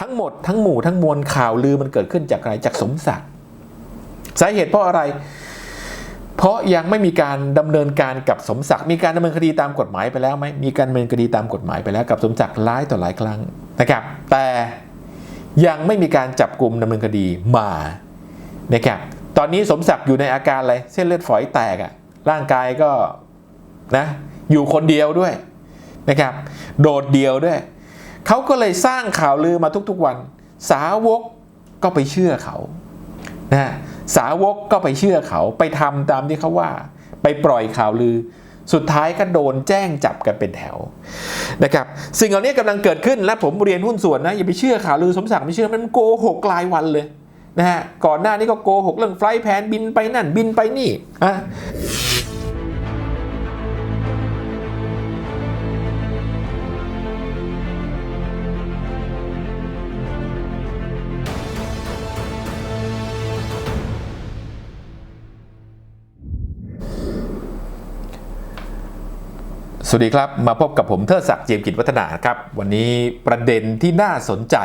ทั้งหมดทั้งหมู่ทั้งมวลข่าวลือมันเกิดขึ้นจากอะไรจากสมศักดิ์สาเหตุเพราะอะไร เพราะยังไม่มีการดำเนินการกับสมศักดิ์มีการดำเนินคดีตามกฎหมายไปแล้วไหมมีการดำเนินคดีตามกฎหมายไปแล้วกับสมศักดิ์หลายต่อหลายครั้งนะครับ แต่ยังไม่มีการจับกลุ่มดำเนินคดีมานะครับตอนนี้สมศักดิ์อยู่ในอาการอะไรเส้นเลือดฝอยแตกอะร่างกายก็นะอยู่คนเดียวด้วยนะครับ โดดเดียวด้วย เขาก็เลยสร้างข่าวลือมาทุกๆวัน สาวกก็ไปเชื่อเขานะสาวกก็ไปเชื่อเขาไปทำตามที่เขาว่า ไปปล่อยข่าวลือ สุดท้ายก็โดนแจ้งจับกันเป็นแถวนะครับสิ่งเหล่านี้กำลังเกิดขึ้นและผมเรียนหุ้นส่วนนะอย่าไปเชื่อข่าวลือสมศักดิ์ไม่เชื่อมันโกหกรายวันเลยนะฮะก่อนหน้านี้ก็โกหกเรื่องไฟล์แพนบินไปนั่นบินไปนี่อะ สวัสดีครับ มาพบกับผมเทิดศักดิ์เจียมกิจวัฒนาครับ วันนี้ประเด็นที่น่าสนใจ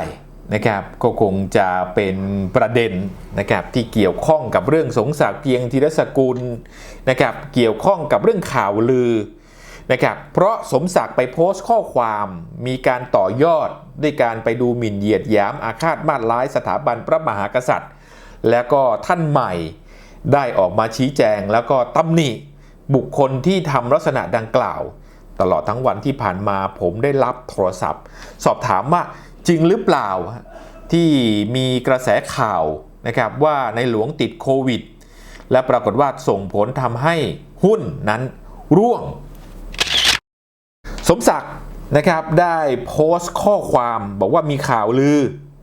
นะครับก็คงจะเป็นประเด็นนะครับที่เกี่ยวข้องกับเรื่องสงศักเกียงธีรสกุลนะครับเกี่ยวข้องกับเรื่องข่าวลือนะครับเพราะสมศักดิ์ไปโพสต์ข้อความมีการต่อยอดด้วยการไปดูหมิ่นเหยียดหยามอาฆาตมาดร้ายสถาบันพระมหากษัตริย์ แล้วก็ท่านใหม่ได้ออกมาชี้แจงแล้วก็ตำหนิบุคคลที่ทำลักษณะดังกล่าว ตลอดทั้งวันที่ผ่านมาผมได้รับโทรศัพท์ สอบถามว่าจริงหรือเปล่า ที่มีกระแสข่าวนะครับว่าในหลวงติดโควิด และปรากฏว่าส่งผลทำให้หุ้นนั้นร่วง สมศักดิ์นะครับได้โพสต์ข้อความบอกว่ามีข่าวลือ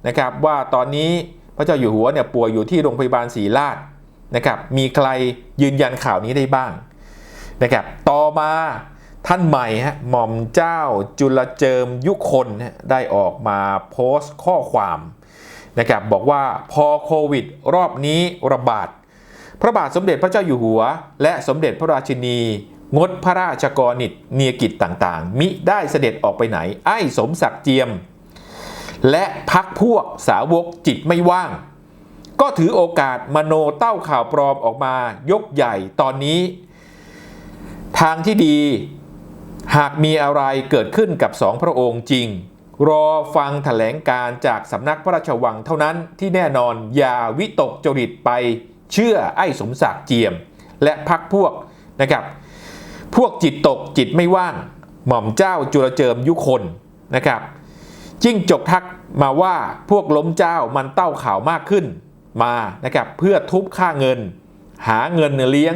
นะครับว่าตอนนี้พระเจ้าอยู่หัวเนี่ยป่วยอยู่ที่โรงพยาบาลศรีราชนะครับมีใครยืนยันข่าวนี้ได้บ้างนะครับต่อมา ท่านใหม่ฮะหม่อมเจ้าจุลเจิมยุคนได้ออกมาโพสต์ข้อความนะครับบอกว่าพอโควิด รอบนี้ระบาด พระบาทสมเด็จพระเจ้าอยู่หัว และสมเด็จพระราชินี งดพระราชกรณีเนียกิจต่างๆ มิได้เสด็จออกไปไหน ไอ้สมศักดิ์เจียม และพักพวกสาวกจิตไม่ว่าง ก็ถือโอกาสมโนเต้าข่าวปลอมออกมายกใหญ่ตอนนี้ ทางที่ดี หากมีอะไรเกิดขึ้นกับสองพระองค์จริง รอฟังถแถลงการจากสำนักพระราชวังเท่านั้นที่แน่นอนอย่าวิตกจริตไปเชื่อไอ้สมศักดิ์เจียม และพักพวกนะครับ พวกจิตตกจิตไม่ว่าง หม่อมเจ้าจุลเจิมยุคนนะครับจิ้งจกทักมาว่าพวกล้มเจ้ามันเต้าข่าวมากขึ้นมานะครับเพื่อทุบค่าเงิน หาเงินเลี้ยง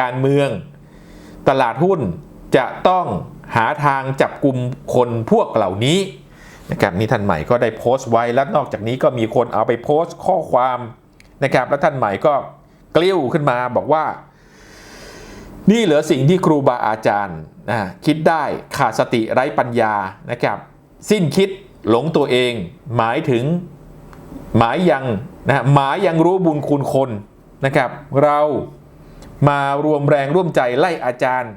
การเมือง ตลาดหุ้น จะต้องหาทางจับกลุ่มคนพวกเหล่านี้นะครับนี่ท่านใหม่ก็ได้โพสต์ไว้และนอกจากนี้ก็มีคนเอาไปโพสต์ข้อความนะครับแล้วท่านใหม่ก็กลิ้วขึ้นมาบอกว่า นี่เหลือสิ่งที่ครูบาอาจารย์นะคิดได้ขาดสติไร้ปัญญานะครับสิ้นคิดหลงตัวเอง หมายถึงหมายยังนะหมายยังรู้บุญคุณคนนะครับ เรามารวมแรงร่วมใจไล่อาจารย์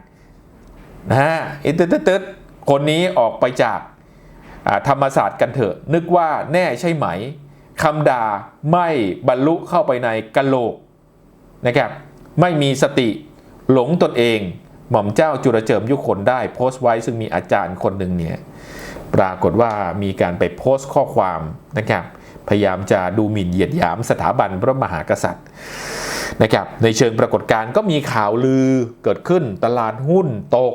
นะฮะเอตเตดคนนี้ออกไปจากธรรมศาสตร์กันเถอะ นึกว่าแน่ใช่ไหมคำด่าไม่บรรลุเข้าไปในกะโหลกนะครับไม่มีสติหลงตนเอง หม่อมเจ้าจุรเจิมยุคนได้โพสต์ไว้ซึ่งมีอาจารย์คนหนึ่งเนี่ยปรากฏว่ามีการไปโพสต์ข้อความนะครับพยายามจะดูหมิ่นเหยียดหยามสถาบันพระมหากษัตริย์นะครับในเชิงปรากฏการณ์ก็มีข่าวลือเกิดขึ้นตลาดหุ้นตก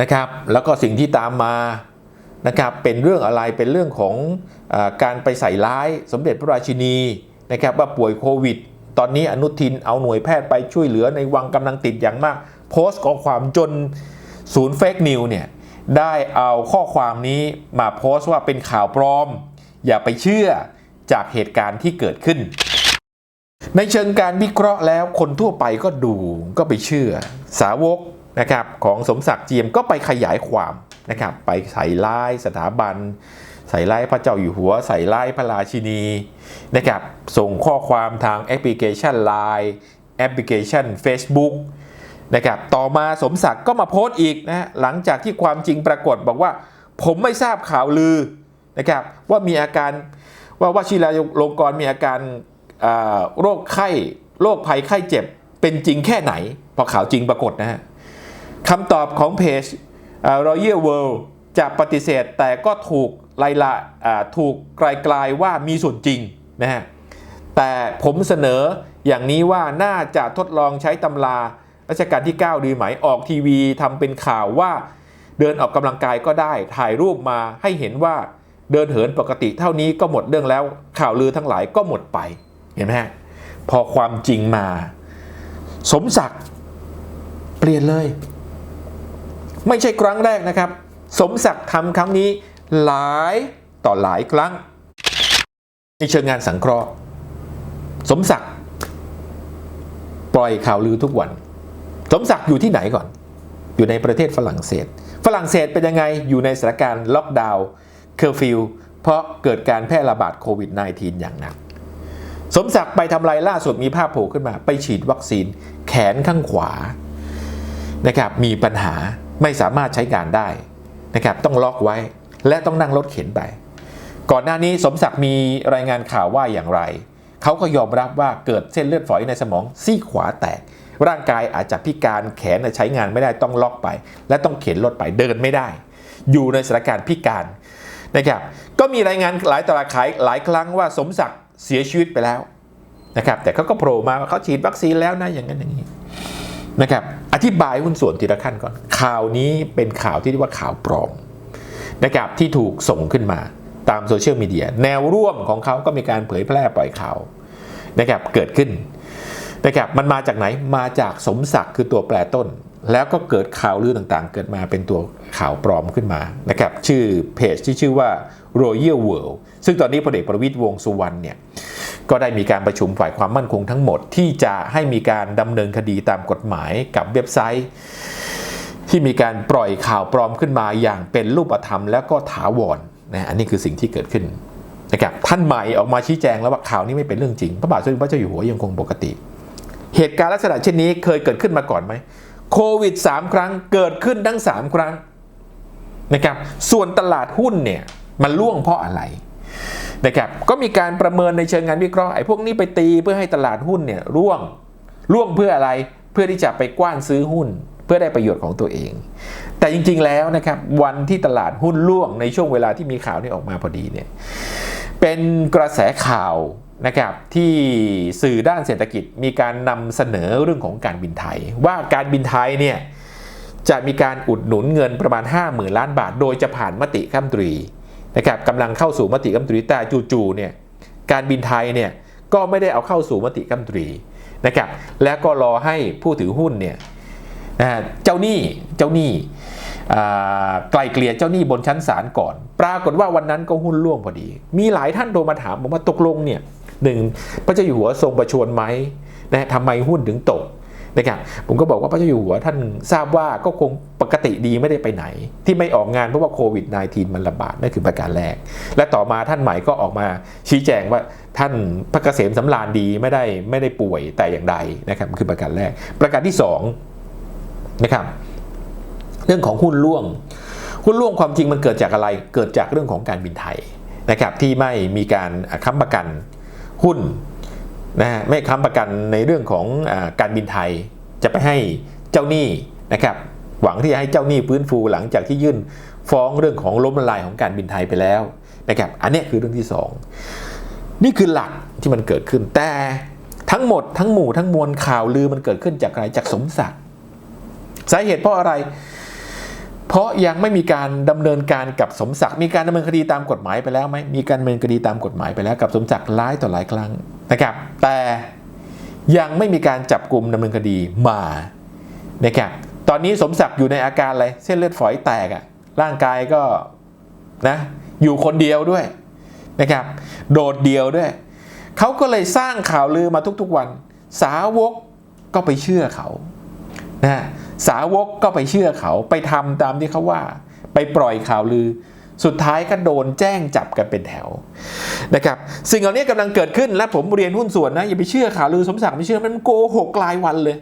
นะครับ แล้วก็สิ่งที่ตามมานะครับเป็นเรื่องอะไรเป็นเรื่องของอการไปใส่ร้ายสมเด็จพระราชินีนะครับว่าป่วยโควิด ตอนนี้อนุทินเอาหน่วยแพทย์ไปช่วยเหลือในวังกำลังติดอย่างมาก โพสต์ข้อความจนศูนย์เฟกนิวเนี่ยได้เอาข้อความนี้มาโพสต์ว่าเป็นข่าวปลอม อย่าไปเชื่อจากเหตุการณ์ที่เกิดขึ้น ในเชิงการวิเคราะห์แล้วคนทั่วไปก็ดูก็ไปเชื่อ สาวก นะครับของสมศักดิ์เจียมก็ไปขยายความนะครับไปใส่ร้ายสถาบัน ใส่ร้ายพระเจ้าอยู่หัว ใส่ร้ายพระราชินีนะครับส่งข้อความทางแอปพลิเคชัน Line แอปพลิเคชัน Facebook นะครับต่อมาสมศักดิ์ก็มาโพสต์อีกนะฮะหลังจากที่ความจริงปรากฏบอกว่า ผมไม่ทราบข่าวลือนะครับว่ามีอาการว่าว่าชิลาลงกรณ์มีอาการาโรคไข้โรคภัยไข้เจ็บเป็นจริงแค่ไหน พอข่าวจริงปรากฏนะฮะ คำตอบของเพจอ่า Royal World จะปฏิเสธแต่ก็ถูกไลละถูกไกลๆว่ามีส่วนจริงนะฮะแต่ผมเสนออย่างนี้ว่าน่าจะทดลองใช้ตำรารัชกาลที่ 9 ดีไหมออกทีวีทำเป็นข่าวว่าเดินออกกำลังกายก็ได้ถ่ายรูปมาให้เห็นว่าเดินเหินปกติเท่านี้ก็หมดเรื่องแล้วข่าวลือทั้งหลายก็หมดไปเห็นไหมฮะพอความจริงมา สมศักดิ์เปลี่ยนเลย ไม่ใช่ครั้งแรกนะครับ สมศักดิ์ทำครั้งนี้หลายต่อหลายครั้ง ในเชิงงานสังเคราะห์ สมศักดิ์ปล่อยข่าวลือทุกวัน สมศักดิ์อยู่ที่ไหนก่อน อยู่ในประเทศฝรั่งเศส ฝรั่งเศสเป็นยังไงอยู่ในสถานการณ์ล็อกดาวน์เคอร์ฟิวเพราะเกิดการแพร่ระบาดโควิด -19 อย่างหนักสมศักดิ์ไปทำลายล่าสุดมีภาพโผล่ขึ้นมา ไปฉีดวัคซีนแขนข้างขวานะครับมีปัญหา ไม่สามารถใช้การได้นะครับต้องล็อกไว้และต้องนั่งรถเข็นไป ก่อนหน้านี้สมศักดิ์มีรายงานข่าวว่าอย่างไร เขาก็ยอมรับว่าเกิดเส้นเลือดฝอยในสมองซีกขวาแตก ร่างกายอาจจะพิการแขนใช้งานไม่ได้ต้องล็อกไป และต้องเข็นรถไปเดินไม่ได้ อยู่ในสถานการณ์พิการนะครับก็มีรายงานหลายต่อหลายขายหลายครั้งว่าสมศักดิ์เสียชีวิตไปแล้วนะครับแต่เขาก็โผล่มาว่าเขาฉีดวัคซีนแล้วนะอย่างนั้นอย่างนี้ นะครับอธิบายหุ้นส่วนทีละขั้นก่อน ข่าวนี้เป็นข่าวที่เรียกว่าข่าวปลอมนะครับที่ถูกส่งขึ้นมาตามโซเชียลมีเดียแนวร่วมของเขาก็มีการเผยแพร่ปล่อยข่าวนะครับเกิดขึ้นนะครับมันมาจากไหนมาจากสมศักดิ์คือตัวแปรต้น แล้วก็เกิดข่าวลือต่างๆ เกิดมาเป็นตัวข่าวปลอมขึ้นมานะครับชื่อเพจที่ชื่อว่า Royal World ซึ่งตอนนี้พลเอกประวิตยวงสุวรรณเนี่ย ก็ได้มีการประชุมฝ่ายความมั่นคงทั้งหมดที่จะให้มีการดำเนินคดีตามกฎหมายกับเว็บไซต์ ที่มีการปล่อยข่าวปลอมขึ้นมาอย่างเป็นรูปธรรมแล้วก็ถาวรนะอันนี้คือสิ่งที่เกิดขึ้นนะครับท่านใหม่ออกมาชี้แจงแล้วว่าข่าวนี้ไม่เป็นเรื่องจริง พระบาทสมเด็จพระเจ้าอยู่หัวยังคงปกติ เหตุการณ์ลักษณะเช่นนี้เคยเกิดขึ้นมาก่อนไหมโควิด 3 ครั้งเกิดขึ้นทั้ง 3 ครั้งนะครับส่วนตลาดหุ้นเนี่ยมันล่วงเพราะอะไร นะครับก็มีการประเมินในเชิงงานวิเคราะห์ไอ้พวกนี้ไปตีเพื่อให้ตลาดหุ้นเนี่ยร่วงร่วงเพื่ออะไรเพื่อที่จะไปกว้านซื้อหุ้น เพื่อได้ประโยชน์ของตัวเอง แต่จริงๆแล้วนะครับวันที่ตลาดหุ้นร่วงในช่วงเวลาที่มีข่าวนี้ออกมาพอดีเนี่ยเป็นกระแสข่าวนะครับที่สื่อด้านเศรษฐกิจมีการนำเสนอเรื่องของการบินไทย ว่าการบินไทยเนี่ยจะมีการอุดหนุนเงินประมาณ 5 0,000 ล้านบาท โดยจะผ่านมติข้ามตรี นะครับกำลังเข้าสู่มติข้มตรีแต่จู่ๆเนี่ยการบินไทยเนี่ยก็ไม่ได้เอาเข้าสู่มติข้มตรีนะครับแล้วก็รอให้ผู้ถือหุ้นเนี่ยนะเจ้าหนี้เจ้าหนี้ไกลเกลี่ยเจ้าหนี้บนชั้นศาลก่อน ปรากฏว่าวันนั้นก็หุ้นร่วงพอดี มีหลายท่านโทรมาถามผมว่าตกลงเนี่ยหนึ่งพระเจ้าอยู่หัวทรงประชวรไหมนะทำไมหุ้นถึงตก นะครับผมก็บอกว่าพระเจ้าอยู่หัวท่านทราบว่าก็คงปกติดีไม่ได้ไปไหน ที่ไม่ออกงานเพราะว่าโควิด -19 มันระบาดนั่นคือประการแรก และต่อมาท่านใหม่ก็ออกมาชี้แจงว่าท่านพระเกษมสำราญดีไม่ได้ไม่ได้ป่วยแต่อย่างใดนะครับคือประการแรก ประการที่2นะครับเรื่องของหุ้นร่วง หุ้นร่วงความจริงมันเกิดจากอะไรเกิดจากเรื่องของการบินไทยนะครับที่ไม่มีการค้ำประกันหุ้น นะไม่ค้ำประกันในเรื่องของอการบินไทยจะไปให้เจ้าหนี้นะครับหวังที่จะให้เจ้าหนี้ฟื้นฟูหลังจากที่ยื่นฟ้องเรื่องของล้มละลายของการบินไทยไปแล้วนะครับอันนี้คือเรื่องที่ 2 นี่คือหลักที่มันเกิดขึ้นแต่ทั้งหมดทั้งหมู่ทั้งมวลข่าวลือมันเกิดขึ้นจากอะไรจากสมศักดิ์สาเหตุเพราะอะไร เพราะยังไม่มีการดำเนินการกับสมศักดิ์มีการดำเนินคดีตามกฎหมายไปแล้วไหมมีการดำเนินคดีตามกฎหมายไปแล้วกับสมศักดิ์หลายต่อหลายครั้ง นะครับ แต่ยังไม่มีการจับกลุ่มดำเนินคดีมานะครับตอนนี้สมศักดิ์อยู่ในอาการอะไรเส้นเลือดฝอยแตกอะร่างกายก็นะอยู่คนเดียวด้วยนะครับ โดดเดียวด้วยเขาก็เลยสร้างข่าวลือมาทุกๆวัน สาวกก็ไปเชื่อเขานะสาวกก็ไปเชื่อเขาไปทำตามที่เขาว่า ไปปล่อยข่าวลือ สุดท้ายก็โดนแจ้งจับกันเป็นแถวนะครับสิ่งเหล่านี้กำลังเกิดขึ้นและผมเรียนหุ้นส่วนนะอย่าไปเชื่อข่าวลือสมศักดิ์ไม่เชื่อมันโกหกรายวันเลย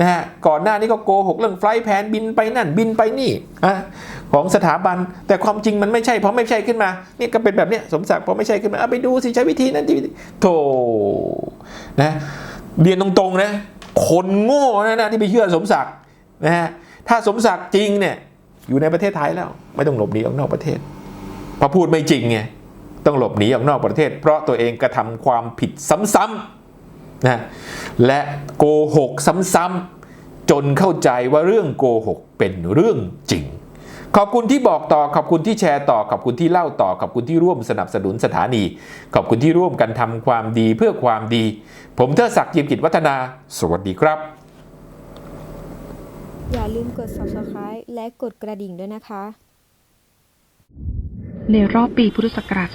นะฮะก่อนหน้านี้ก็โกหกเรื่องไฟล์แผนบินไปนั่นบินไปนี่อะของสถาบันแต่ความจริงมันไม่ใช่เพราะไม่ใช่ขึ้นมาเนี่ยก็เป็นแบบเนี้ยสมศักดิ์พอไม่ใช่ขึ้นมาเอาไปดูสิใช้วิธีนั้นที่โธ่นะเรียนตรงๆนะคนโง่นะนะที่ไปเชื่อสมศักดิ์นะฮะถ้าสมศักดิ์จริงเนี่ยอยู่ในประเทศไทยแล้วไม่ต้องหลบหนีออกนอกประเทศ พอพูดไม่จริงไงต้องหลบหนีออกนอกประเทศ เพราะตัวเองกระทำความผิดซ้ำๆนะและโกหกซ้ำๆจนเข้าใจว่าเรื่องโกหกเป็นเรื่องจริง ขอบคุณที่บอกต่อขอบคุณที่แชร์ต่อขอบคุณที่เล่าต่อขอบคุณที่ร่วมสนับสนุนสถานี ขอบคุณที่ร่วมกันทำความดีเพื่อความดี ผมเทอศักดิ์ยิมกิจวัฒนา สวัสดีครับ อย่าลืมกด subscribe และกดกระดิ่งด้วยนะคะ ในรอบปีพุทธศักราช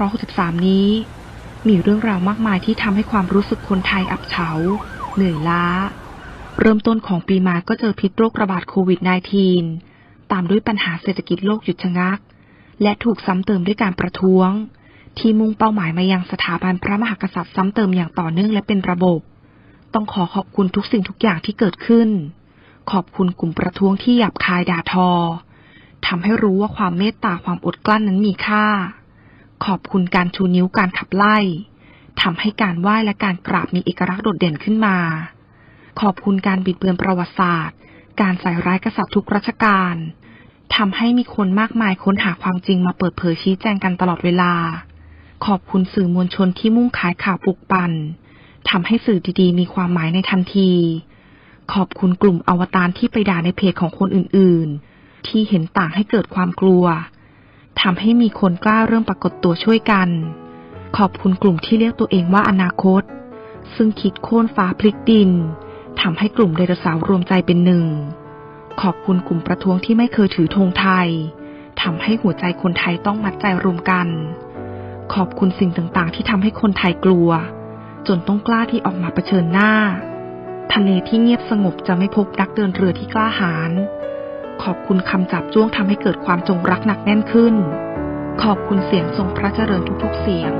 2563 นี้ มีเรื่องราวมากมายที่ทำให้ความรู้สึกคนไทยอับเฉา เหนื่อยล้า เริ่มต้นของปีมาก็เจอพิษโรคระบาดโควิด -19 ตามด้วยปัญหาเศรษฐกิจโลกหยุดชะงัก และถูกซ้ำเติมด้วยการประท้วง ที่มุ่งเป้าหมายมายังสถาบันพระมหากษัตริย์ซ้ำเติมอย่างต่อเนื่องและเป็นระบบ ต้องขอขอบคุณทุกสิ่งทุกอย่างที่เกิดขึ้น ขอบคุณกลุ่มประท้วงที่หยาบคายด่าทอ ทำให้รู้ว่าความเมตตาความอดกลั้นนั้นมีค่า ขอบคุณการชูนิ้วการขับไล่ทำให้การไหว้และการกราบมีเอกลักษณ์โดดเด่นขึ้นมา ขอบคุณการบิดเบือนประวัติศาสตร์ การใส่ร้ายกษัตริย์ทุกรัชกาลทำให้มีคนมากมายค้นหาความจริงมาเปิดเผยชี้แจงกันตลอดเวลา ขอบคุณสื่อมวลชนที่มุ่งขายข่าวปลุกปั่นทำให้สื่อดีๆ มีความหมายในทันที ขอบคุณกลุ่มอวตารที่ไปด่าในเพจของคนอื่นๆ ที่เห็นต่างให้เกิดความกลัวทำให้มีคนกล้าเริ่มปรากฏตัวช่วยกัน ขอบคุณกลุ่มที่เรียกตัวเองว่าอนาคต ซึ่งคิดโค่นฟ้าพลิกดินทำให้กลุ่มไดโนเสาร์รวมใจเป็นหนึ่ง ขอบคุณกลุ่มประท้วงที่ไม่เคยถือธงไทยทำให้หัวใจคนไทยต้องมัดใจรวมกัน ขอบคุณสิ่งต่างๆ ที่ทำให้คนไทยกลัว จนต้องกล้าที่ออกมาเผชิญหน้า ทะเลที่เงียบสงบจะไม่พบนักเดินเรือที่กล้าหาญ ขอบคุณคำจับจ้วงทำให้เกิดความจงรักหนักแน่นขึ้น ขอบคุณเสียงทรงพระเจริญทุกๆเสียง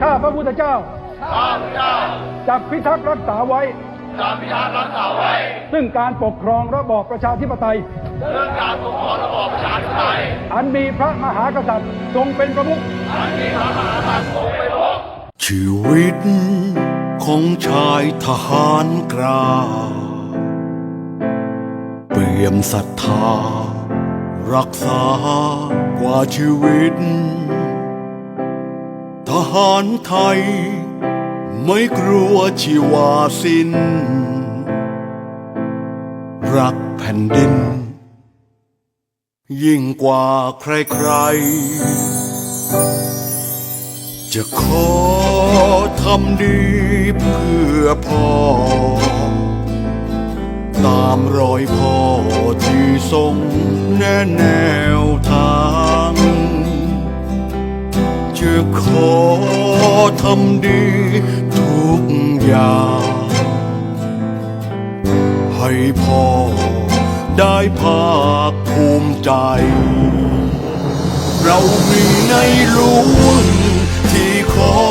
ข้าพระพุทธเจ้าจักพิทักษ์รักษาไว้จะพิจารณารักษาไว้ ซึ่งการปกครองระบอบประชาธิปไตย เรื่องการปกครองระบอบประชาธิปไตยอันมีพระมหากษัตริย์ทรงเป็นประมุข ชีวิตของชายทหารกล้าเปี่ยมศรัทธา รักษากว่าชีวิต ทหารไทย ไม่กลัวชีวาสิ้น รักแผ่นดิน ยิ่งกว่าใครๆ จะขอทำดีเพื่อพ่อ ตามรอยพ่อที่ทรงแนแนวทางจะขอทำดี ได้ภาคภูมิใจ เรามีในหลวงที่คอ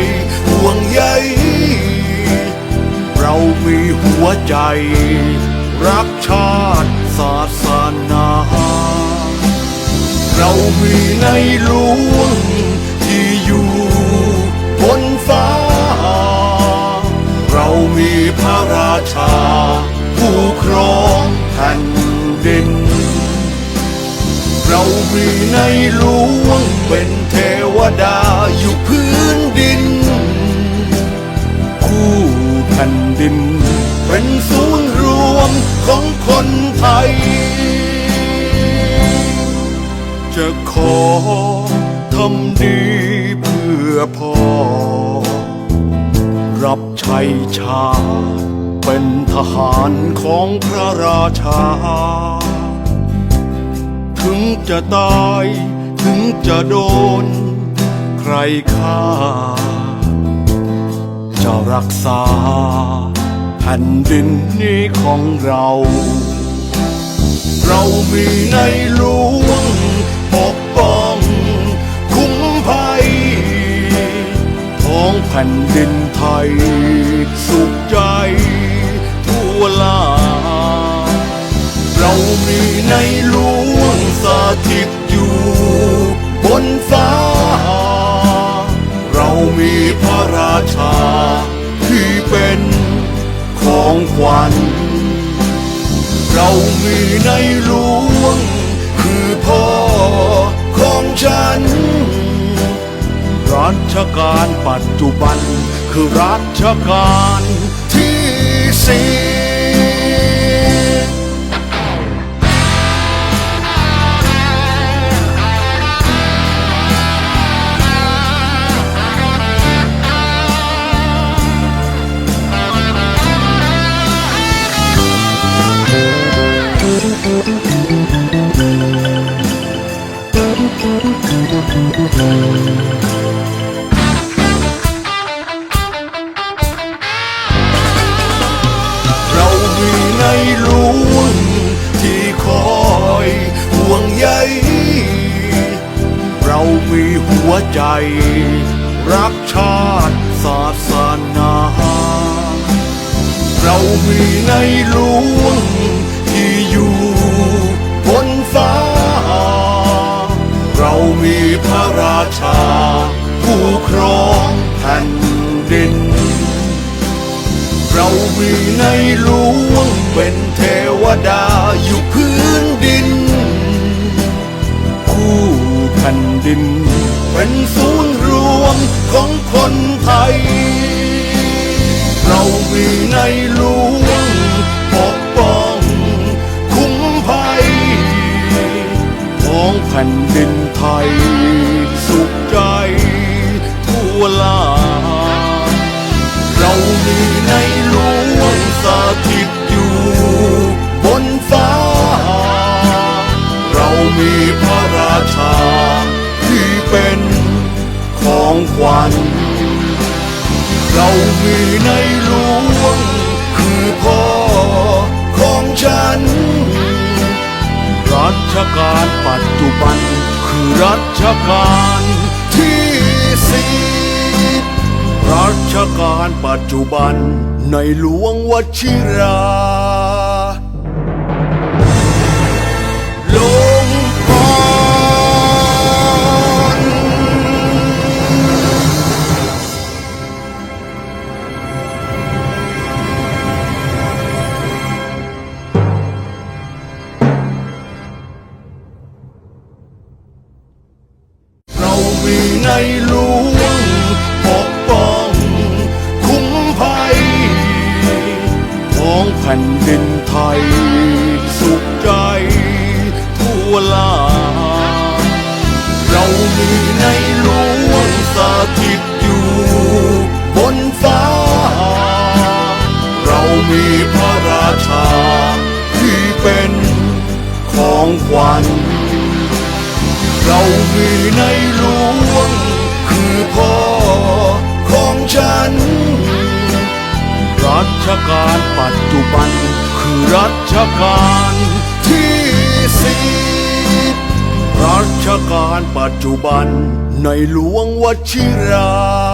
ยห่วงใยเรามีหัวใจ รักชาติศาสนา เรามีในหลวงที่อยู่บนฟ้า เรามีพระราชา ผ่นดิน เรามีในหลวงเป็นเทวดาอยู่พื้นดิน คู่แผ่นดิน เป็นศูนย์รวมของคนไทย จะขอทำดีเพื่อพ่อรับใช้ชาติ เป็นทหารของพระราชา ถึงจะตายถึงจะโดน ใครฆ่า จะรักษาแผ่นดินนี้ของเรา เรามีในหลวงปกป้อง คุ้มภัยท้องแผ่นดินไทยสุขใจ ลา เรามีในหลวงสถิตอยู่บนฟ้า เรามีพระราชาที่เป็นของขวัญ เรามีในหลวงคือพ่อของฉัน รัชการปัจจุบันคือรัชการที่สี่ เรามีในหลวงที่คอยห่วงใยเรามีหัวใจ รักชาติศาสนา เรามีในหลวง ราชา ผู้ครองแผ่นดิน เรามีในหลวงเป็นเทวดาอยู่พื้นดิน คู่แผ่นดิน เป็นศูนย์รวมของคนไทย เรามีในหลวงปกป้องคุ้มภัยของแผ่นดินไทย ขใจทั่วลา เรามีในหลวงสถิตอยู่บนฟ้า เรามีพระราชาที่เป็นของขวัญ เรามีในหลวงคือพ่อของฉัน รัชการปัจจุบันคือรัชการ สิรัชกาลปัจจุบันในหลวงวชิรา ในหลวง คือพ่อของฉัน รัชการปัจจุบัน คือรัชการที่สี่รัชการปัจจุบันในหลวงวชิรา